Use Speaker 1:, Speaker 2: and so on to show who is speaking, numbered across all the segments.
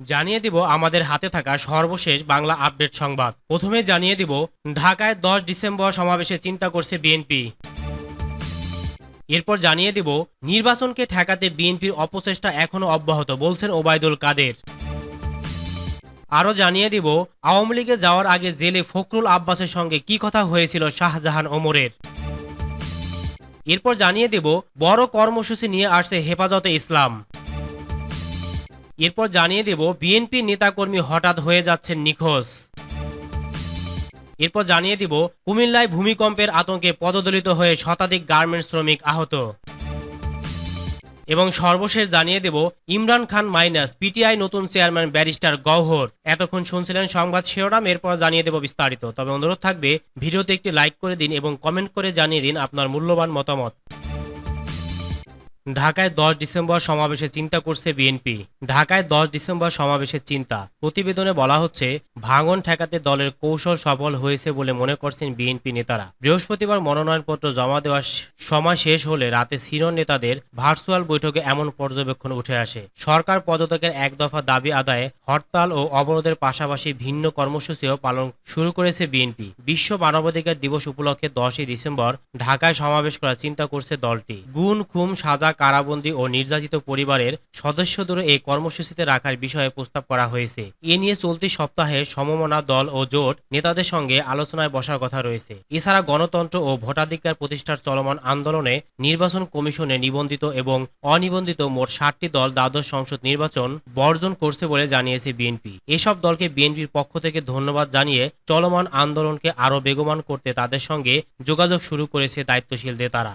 Speaker 1: জানিয়ে দিব আমাদের হাতে থাকা সর্বশেষ বাংলা আপডেট সংবাদ। প্রথমে জানিয়ে দিব, ঢাকায় দশ ডিসেম্বর সমাবেশে চিন্তা করছে বিএনপি। এরপর জানিয়ে দিব, নির্বাচনকে ঠেকাতে বিএনপির অপচেষ্টা এখনও অব্যাহত বলছেন ওবায়দুল কাদের। আরও জানিয়ে দিব, আওয়ামী লীগে যাওয়ার আগে জেলে ফখরুল আব্বাসের সঙ্গে কি কথা হয়েছিল শাহজাহান ওমরের? এরপর জানিয়ে দেব, বড় কর্মসূচি নিয়ে আসছে হেফাজতে ইসলাম। এরপর জানিয়ে দেব বিএনপি নেতাকর্মী হঠাৎ হয়ে যাচ্ছেন নিখোঁজ। এরপর জানিয়ে দিব, কুমিল্লায় ভূমিকম্পের আতঙ্কে পদদলিত হয়ে শতাধিক গার্মেন্টস শ্রমিক আহত। এবং সর্বশেষ জানিয়ে দেব, ইমরান খান মাইনাস, পিটিআই নতুন চেয়ারম্যান ব্যারিস্টার গওহর। এতক্ষণ শুনছিলেন সংবাদ শিরোনাম, এরপর জানিয়ে দেব বিস্তারিত। তবে অনুরোধ থাকবে, ভিডিওতে একটি লাইক করে দিন এবং কমেন্ট করে জানিয়ে দিন আপনার মূল্যবান মতামত। ঢাকায় দশ ডিসেম্বর সমাবেশে চিন্তা করছে বিএনপি। ঢাকায় দশ ডিসেম্বর সমাবেশের চিন্তা। প্রতিবেদনে বলা হচ্ছে, ভাঙন ঠেকাতে দলের কৌশল সফল হয়েছে বলে মনে করছেন বিএনপি নেতারা। বৃহস্পতিবার মনোনয়নপত্র জমা দেওয়ার সময় শেষ হলে রাতে সিনিয়র নেতাদের ভার্চুয়াল বৈঠকে এমন পর্যবেক্ষণ উঠে আসে। সরকার পদত্যাগের এক দফা দাবি আদায়ে হরতাল ও অবরোধের পাশাপাশি ভিন্ন কর্মসূচিও পালন শুরু করেছে বিএনপি। বিশ্ব মানবাধিকার দিবস উপলক্ষে দশই ডিসেম্বর ঢাকায় সমাবেশ করার চিন্তা করছে দলটি। গুণ, খুম, সাজা কারাবন্দী ও নির্যাতিত পরিবারের সদস্যদের এই কর্মসূচিতে রাখার বিষয়ে প্রস্তাব করা হয়েছে। এ নিয়ে চলতি সপ্তাহে সমমনা দল ও জোট নেতাদের সঙ্গে আলোচনায় বসার কথা রয়েছে। এছাড়া গণতন্ত্র ও ভোটাধিকার প্রতিষ্ঠার চলমান আন্দোলনে নির্বাচন কমিশনে নিবন্ধিত এবং অনিবন্ধিত মোট ষাটটি দল দ্বাদশ সংসদ নির্বাচন বর্জন করছে বলে জানিয়েছে বিএনপি। এসব দলকে বিএনপির পক্ষ থেকে ধন্যবাদ জানিয়ে চলমান আন্দোলনকে আরও বেগবান করতে তাদের সঙ্গে যোগাযোগ শুরু করেছে দায়িত্বশীল নেতারা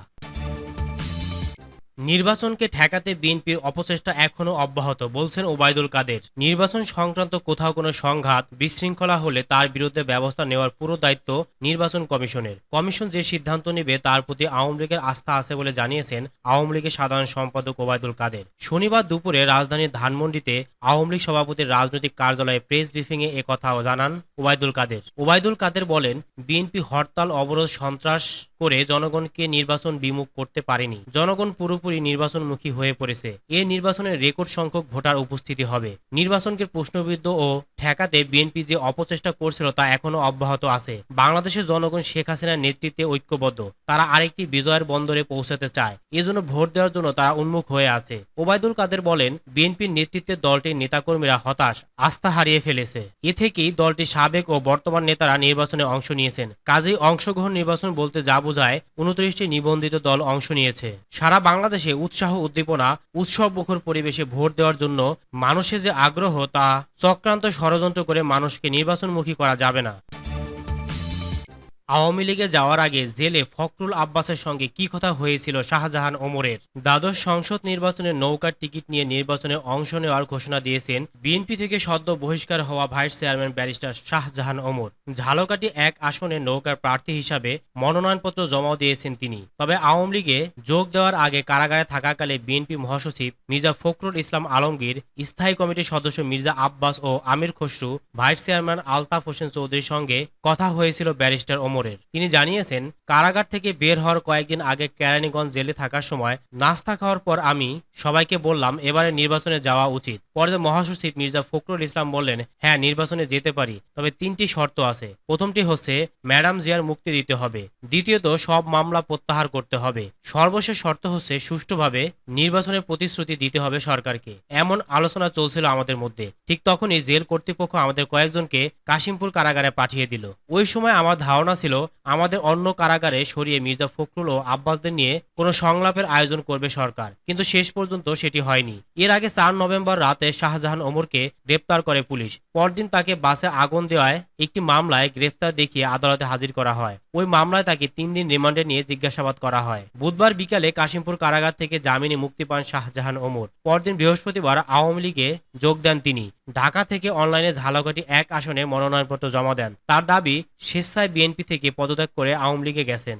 Speaker 1: নির্বাচনকে ঠেকাতে বিএনপির অপচেষ্টা এখনও অব্যাহত, বলছেন ওবায়দুল কাদের। নির্বাচন সংক্রান্ত কোথাও কোনো সংঘাত, বিশৃঙ্খলা হলে তার বিরুদ্ধে ব্যবস্থা নেওয়ার পুরো দায়িত্ব নির্বাচন কমিশনের। কমিশন যে সিদ্ধান্ত নেবে তার প্রতি আওয়ামী লীগের আস্থা আছে বলে জানিয়েছেন আওয়ামী লীগের সাধারণ সম্পাদক ওবায়দুল কাদের। শনিবার দুপুরে রাজধানীর ধানমন্ডিতে আওয়ামী লীগ সভাপতির রাজনৈতিক কার্যালয়ে প্রেস ব্রিফিংয়ে এ কথাও জানান ওবায়দুল কাদের। ওবায়দুল কাদের বলেন, বিএনপি হরতাল, অবরোধ, সন্ত্রাস করে জনগণকে নির্বাচন বিমুখ করতে পারেনি। জনগণ পুরোপুরি নির্বাচনমুখী হয়ে পড়েছে। এ নির্বাচনে রেকর্ড সংখ্যক ভোটার উপস্থিতি হবে। নির্বাচনকে প্রশ্নবিদ্ধ ও ঠেকাতে বিএনপি যে অপচেষ্টা করছিল তা এখনও অব্যাহত আছে। বাংলাদেশের জনগণ শেখ হাসিনার নেতৃত্বে ঐক্যবদ্ধ। তারা আরেকটি বিজয়ের বন্দরে পৌঁছাতে চায়। এজন্য ভোট দেওয়ার জন্য তারা উন্মুখ হয়ে আছে। ওবায়দুল কাদের বলেন, বিএনপির নেতৃত্বে দলটির নেতাকর্মীরা হতাশ, আস্থা হারিয়ে ফেলেছে। এ থেকেই দলটির সাবেক ও বর্তমান নেতারা নির্বাচনে অংশ নিয়েছেন। কাজেই অংশগ্রহণ নির্বাচন বলতে যা বোঝায়, উনত্রিশটি নিবন্ধিত দল অংশ নিয়েছে। সারা বাংলাদেশে উৎসাহ উদ্দীপনা উৎসব মুখর পরিবেশে ভোট দেওয়ার জন্য মানুষের যে আগ্রহ তা চক্রান্ত ষড়যন্ত্র করে মানুষকে নির্বাচনমুখী করা যাবে না। আওয়ামী লীগে যাওয়ার আগে জেলে ফখরুল আব্বাসের সঙ্গে কি কথা হয়েছিল শাহজাহান ওমরের? দ্বাদশ সংসদ নির্বাচনের নৌকার টিকিট নিয়ে নির্বাচনে অংশ নেওয়ার ঘোষণা দিয়েছেন বিএনপি থেকে সদ্য বহিষ্কার হওয়া vice chairman barrister Shahjahan Omar. Jhalakathi এক আসনে নৌকার প্রার্থী হিসাবে মনোনয়নপত্র জমা দিয়েছেন তিনি। তবে আওয়ামী লীগে যোগ দেওয়ার আগে কারাগারে থাকাকালে বিএনপি মহাসচিব মির্জা ফখরুল ইসলাম আলমগীর, স্থায়ী কমিটির সদস্য মির্জা আব্বাস ও আমির খসরু, ভাইস চেয়ারম্যান আলতাফ হোসেন চৌধুরীর সঙ্গে কথা হয়েছিল ব্যারিস্টার ওমরের তিনি জানিয়েছেন, কারাগার থেকে বের হওয়ার কয়েকদিন আগে কেরানীগঞ্জ জেলে থাকার সময় নাস্তা খাওয়ার পর আমি সবাইকে বললাম, এবারে নির্বাচনে যাওয়া উচিত। পরে মহাসচিব মির্জা ফখরুল ইসলাম বললেন হ্যাঁ নির্বাচনে যেতে পারি, তবে তিনটি শর্ত আছে। প্রথমটি হচ্ছে, ম্যাডাম জিয়ার মুক্তি দিতে হবে। দ্বিতীয়ত, সব মামলা প্রত্যাহার করতে হবে। সর্বশেষ শর্ত হচ্ছে, সুষ্ঠুভাবে নির্বাচনের প্রতিশ্রুতি দিতে হবে সরকারকে। এমন আলোচনা চলছিল আমাদের মধ্যে। ঠিক তখনই জেল কর্তৃপক্ষ আমাদের কয়েকজনকে কাশিমপুর কারাগারে পাঠিয়ে দিল। ওই সময় আমার ধারণা ছিল আমাদের অন্য কারাগারে সরিয়ে মির্জা ফখরুল ও আব্বাসদের নিয়ে কোনো সংলাপের আয়োজন করবে সরকার। কিন্তু শেষ পর্যন্ত সেটি হয়নি। এর আগে চার নভেম্বর রাতে শাহজাহান ওমরকে গ্রেপ্তার করে পুলিশ। পরদিন তাকে বাসে আগুন দেওয়ায় একটি মামলায় গ্রেফতার দেখিয়ে আদালতে হাজির করা হয়। ওই মামলায় তাকে তিন দিন রিমান্ডে নিয়ে জিজ্ঞাসাবাদ করা হয়। বুধবার বিকালে কাশিমপুর কারাগার থেকে জামিনে মুক্তি পান শাহজাহান ওমর। পরদিন বৃহস্পতিবার আওয়ামী লীগে যোগ দেন তিনি। ঢাকা থেকে অনলাইনে ঝালাকাটি এক আসনে মনোনয়নপত্র জমা দেন। তার দাবি, স্বেচ্ছায় বিএনপি থেকে পদত্যাগ করে আওয়ামী লীগে গেছেন।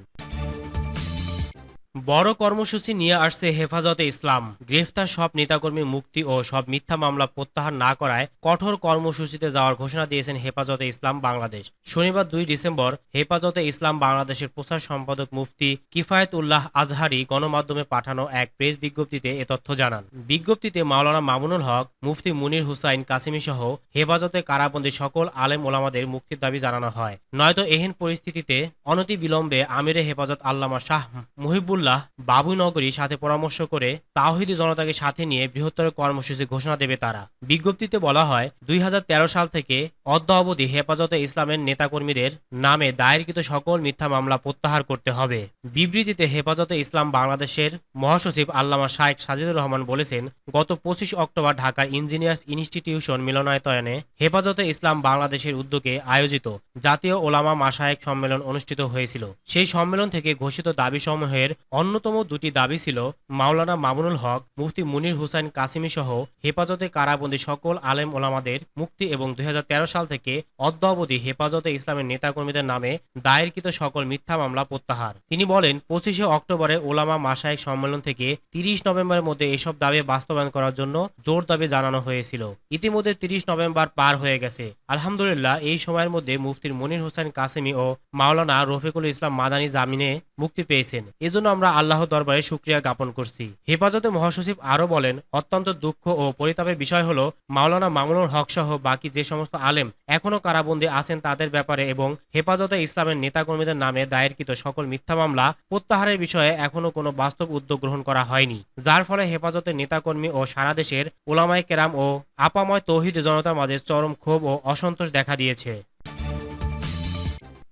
Speaker 1: বড় কর্মসূচি নিয়ে আসছে হেফাজতে ইসলাম। গ্রেফতার সব নেতাকর্মী মুক্তি ও সব মিথ্যা মামলা প্রত্যাহার না করায় কঠোর কর্মসূচিতে যাওয়ার ঘোষণা দিয়েছেন হেফাজতে ইসলাম বাংলাদেশ। শনিবার দুই ডিসেম্বর হেফাজতে ইসলাম বাংলাদেশের প্রচার সম্পাদক মুফতি কিফায়েত উল্লাহ আজহারি গণমাধ্যমে পাঠানো এক প্রেস বিজ্ঞপ্তিতে এ তথ্য জানান। বিজ্ঞপ্তিতে মাওলানা মামুনুল হক, মুফতি মুনির হুসাইন কাসিমি সহ হেফাজতে কারাবন্দী সকল আলেম ওলামাদের মুক্তির দাবি জানানো হয়। নয়তো এহেন পরিস্থিতিতে অনতি বিলম্বে আমিরে হেফাজত আল্লামা শাহ মুহিবুল্লাহ বাবুনগরী সাথে পরামর্শ করে তাওহিদি জনতাকে সাথে নিয়ে বৃহত্তর কর্মসূচি ঘোষণা দেবে তারা। বিজ্ঞপ্তিতে বলা হয়, দুই সাল থেকে অদ্য অবধি হেফাজতে ইসলামের নেতাকর্মীদের নামে দায়েরকৃত সকল মিথ্যা মামলা প্রত্যাহার করতে হবে। বিবৃতিতে হেফাজতে ইসলাম বাংলাদেশের মহাসচিব আল্লামা শায়েখ সাজিদুর রহমান বলেছেন, গত পঁচিশ অক্টোবর ঢাকার ইঞ্জিনিয়ার্স ইনস্টিটিউশন মিলনায়তনে হেফাজতে ইসলাম বাংলাদেশের উদ্যোগে আয়োজিত জাতীয় ওলামা মাসায়েক সম্মেলন অনুষ্ঠিত হয়েছিল। সেই সম্মেলন থেকে ঘোষিত দাবিসমূহের অন্যতম দুটি দাবি ছিল মাওলানা মামুনুল হক, মুফতি মুনির হুসাইন কাসিমি সহ হেফাজতে কারাবন্দী সকল আলেম ওলামাদের মুক্তি এবং দুই সাল থেকে অদ্য অবধি হেফাজতে ইসলামের নেতাকর্মীদের নামে দায়েরকৃত সকল মিথ্যা মামলা প্রত্যাহার। তিনি বলেন, পঁচিশে অক্টোবরে ওলামা মাসায়েক সম্মেলন থেকে তিরিশ নভেম্বরের মধ্যে এসব দাবি বাস্তবায়ন করার জন্য জোর দাবি জানানো হয়েছিল। ইতিমধ্যে তিরিশ নভেম্বর পার হয়ে গেছে। আলহামদুলিল্লাহ, এই সময়ের মধ্যে মুফতির মনির হোসেন কাসেমি ও মাওলানা রফিকুল ইসলাম মাদানী জামিনে মুক্তি পেয়েছেন। এজন্য আমরা আল্লাহ দরবারে সুক্রিয়া জ্ঞাপন করছি। হেফাজতে মহাসচিব আরও বলেন, অত্যন্ত দুঃখ ও পরিতাপের বিষয় হলো মাওলানা মামুনুল হক সহ বাকি যে সমস্ত আলেম এখনও কারাবন্দী আছেন তাদের ব্যাপারে এবং হেফাজতে ইসলামের নেতাকর্মীদের নামে দায়েরকৃত সকল মিথ্যা মামলা প্রত্যাহারের বিষয়ে এখনও কোনো বাস্তব উদ্যোগ গ্রহণ করা হয়নি। যার ফলে হেফাজতের নেতাকর্মী ও সারা দেশের ওলামায় কেরাম ও আপাময় তৌহিদ জনতার মাঝে চরম ক্ষোভ ও অসন্তোষ দেখা দিয়েছে।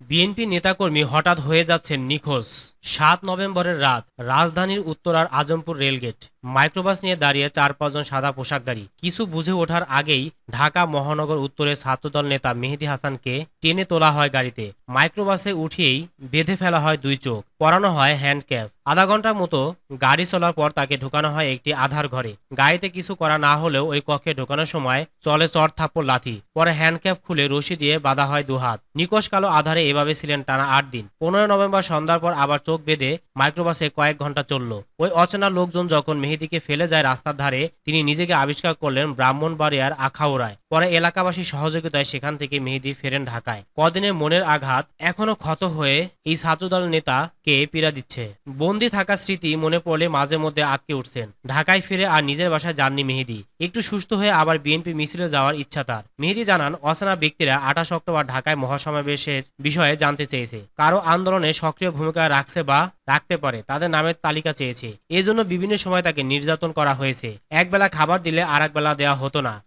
Speaker 1: বিএনপি নেতাকর্মী হঠাৎ হয়ে যাচ্ছেন নিখোঁজ। সাত নভেম্বরের রাত রাজধানীর উত্তরার আজমপুর রেলগেট। মাইক্রোবাস নিয়ে দাঁড়িয়ে চার পাঁচজন সাদা পোশাকধারী। কিছু বুঝে ওঠার আগেই ঢাকা মহানগর উত্তরের ছাত্রদল নেতা মেহেদি হাসানকে টেনে তোলা হয় গাড়িতে। মাইক্রোবাসে উঠিয়েই বেঁধে ফেলা হয় দুই চোখ, পরানো হয় হ্যান্ড ক্যাপ আধা ঘণ্টার মতো গাড়ি চলার পর তাকে ঢোকানো হয় একটি আধার ঘরে। গাড়িতে কিছু করা না হলেও ওই কক্ষে ঢোকানোর সময় চলে চর থাপ্পড় লাথি। পরে হ্যান্ডক্যাপ খুলে রশি দিয়ে বাঁধা হয় দুহাত। নিকশ কালো আধারে এভাবে ছিলেন টানা আট দিন। পনেরো নভেম্বর সন্ধ্যার পর আবার চোখ বেঁধে মাইক্রোবাসে কয়েক ঘণ্টা চলল। ওই অচেনা লোকজন যখন মেহেদিকে ফেলে যায় রাস্তার ধারে, তিনি নিজেকে আবিষ্কার করলেন ব্রাহ্মণবাড়িয়ার আখাউড়ায়। পরে এলাকাবাসীর সহযোগিতায় সেখান থেকে মেহেদি ফেরেন ঢাকায়। কদিনের মনের আঘাত এখনও ক্ষত হয়ে এই ছাত্রদল নেতাকে পীড়া দিচ্ছে? বন্দি থাকা স্মৃতি মনে পড়লে মাঝে মধ্যে আটকে উঠছেন। ঢাকায় ফিরে আর নিজের বাসায় যাননি মেহেদি। একটু সুস্থ হয়ে আবার বিএনপি মিছিলে যাওয়ার ইচ্ছা তার। মেহেদি জানান, অচেনা ব্যক্তিরা আঠাশ অক্টোবর ঢাকায় মহাসমাবেশের বিষয়ে জানতে চেয়েছে। কারও আন্দোলনে সক্রিয় ভূমিকা রাখছে বা রাখতে পারে, তাদের নামের তালিকা চেয়েছে। এজন্য বিভিন্ন সময় তাকে নির্যাতন করা হয়েছে। একবেলা খাবার দিলে আর বেলা দেওয়া হতো না।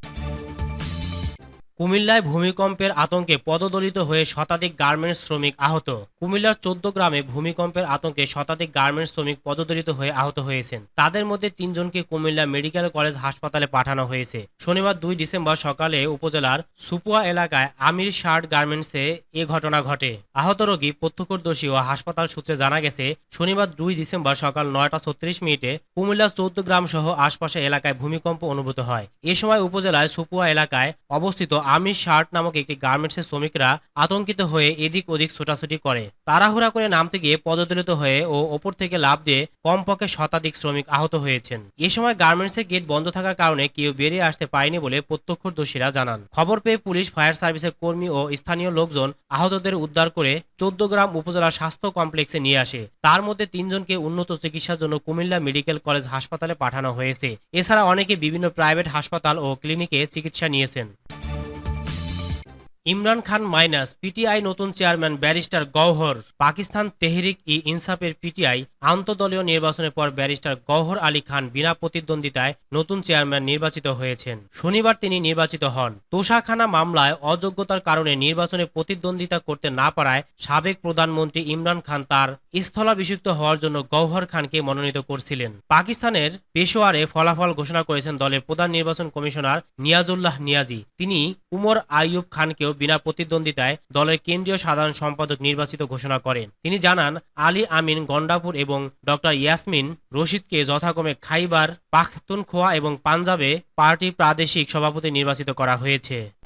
Speaker 1: কুমিল্লায় ভূমিকম্পের আতঙ্কে পদদলিত হয়ে শতাধিক গার্মেন্টস শ্রমিক আহত। কুমিল্লার চোদ্দ গ্রামে ভূমিকম্পের আতঙ্কে শতাধিক গার্মেন্টস শ্রমিক পদদলিত হয়ে আহত হয়েছেন। তাদের মধ্যে তিনজনকে কুমিল্লা মেডিকেল কলেজ হাসপাতালে পাঠানো হয়েছে। শনিবার দুই ডিসেম্বর সকালে উপজেলার সুপুয়া এলাকায় আমির শার্ট গার্মেন্টসে এ ঘটনা ঘটে। আহত রোগী প্রত্যক্ষদর্শী ও হাসপাতাল সূত্রে জানা গেছে, শনিবার দুই ডিসেম্বর সকাল নয়টা ছত্রিশ মিনিটে কুমিল্লার চৌদ্দ গ্রাম সহ আশপাশের এলাকায় ভূমিকম্প অনুভূত হয়। এ সময় উপজেলায় সুপুয়া এলাকায় অবস্থিত আমির শার্ট নামক একটি গার্মেন্টসের শ্রমিকরা আতঙ্কিত হয়ে এদিক ওদিক ছোটাছুটি করে। তাড়াহুড়া করে নামতে গিয়ে পদদলিত হয়ে ও ওপর থেকে লাভ দিয়ে কমপক্ষে শতাধিক শ্রমিক আহত হয়েছেন। এ সময় গার্মেন্টসের গেট বন্ধ থাকার কারণে কেউ বেরিয়ে আসতে পারেনি বলে প্রত্যক্ষদর্শীরা জানান। খবর পেয়ে পুলিশ, ফায়ার সার্ভিসের কর্মী ও স্থানীয় লোকজন আহতদের উদ্ধার করে চোদ্দ গ্রাম উপজেলা স্বাস্থ্য কমপ্লেক্সে নিয়ে আসে। তার মধ্যে তিনজনকে উন্নত চিকিৎসার জন্য কুমিল্লা মেডিকেল কলেজ হাসপাতালে পাঠানো হয়েছে। এছাড়া অনেকে বিভিন্ন প্রাইভেট হাসপাতাল ও ক্লিনিকে চিকিৎসা নিয়েছেন। ইমরান খান মাইনাস পিটিআই নতুন চেয়ারম্যান ব্যারিস্টার গওহর। পাকিস্তান তেহরিক ই ইনসাফের পিটিআই আন্তদলীয় নির্বাচনের পর ব্যারিস্টার গওহর আলী খান বিনা প্রতিদ্বন্দ্বিতায় নতুন চেয়ারম্যান নির্বাচিত হয়েছেন। শনিবার তিনি নির্বাচিত হন। তোষাখানা মামলায় অযোগ্যতার কারণে নির্বাচনে প্রতিদ্বন্দ্বিতা করতে না পারায় সাবেক প্রধানমন্ত্রী ইমরান খান তার স্থলাভিষিক্ত হওয়ার জন্য গওহর খানকে মনোনীত করছিলেন। পাকিস্তানের পেশোয়ারে ফলাফল ঘোষণা করেছেন দলের প্রধান নির্বাচন কমিশনার নিয়াজুল্লাহ নিয়াজি। তিনি উমর আইয়ুব খানকেও বিনা প্রতিদ্বন্দ্বিতায় দলের কেন্দ্রীয় সাধারণ সম্পাদক নির্বাচিত ঘোষণা করেন। তিনি জানান, আলী আমিন গন্ডাপুর এবং ডক্টর ইয়াসমিন রশিদকে যথাক্রমে খাইবার, পাখতুনখোয়া এবং পাঞ্জাবে পার্টি প্রাদেশিক সভাপতি নির্বাচিত করা হয়েছে।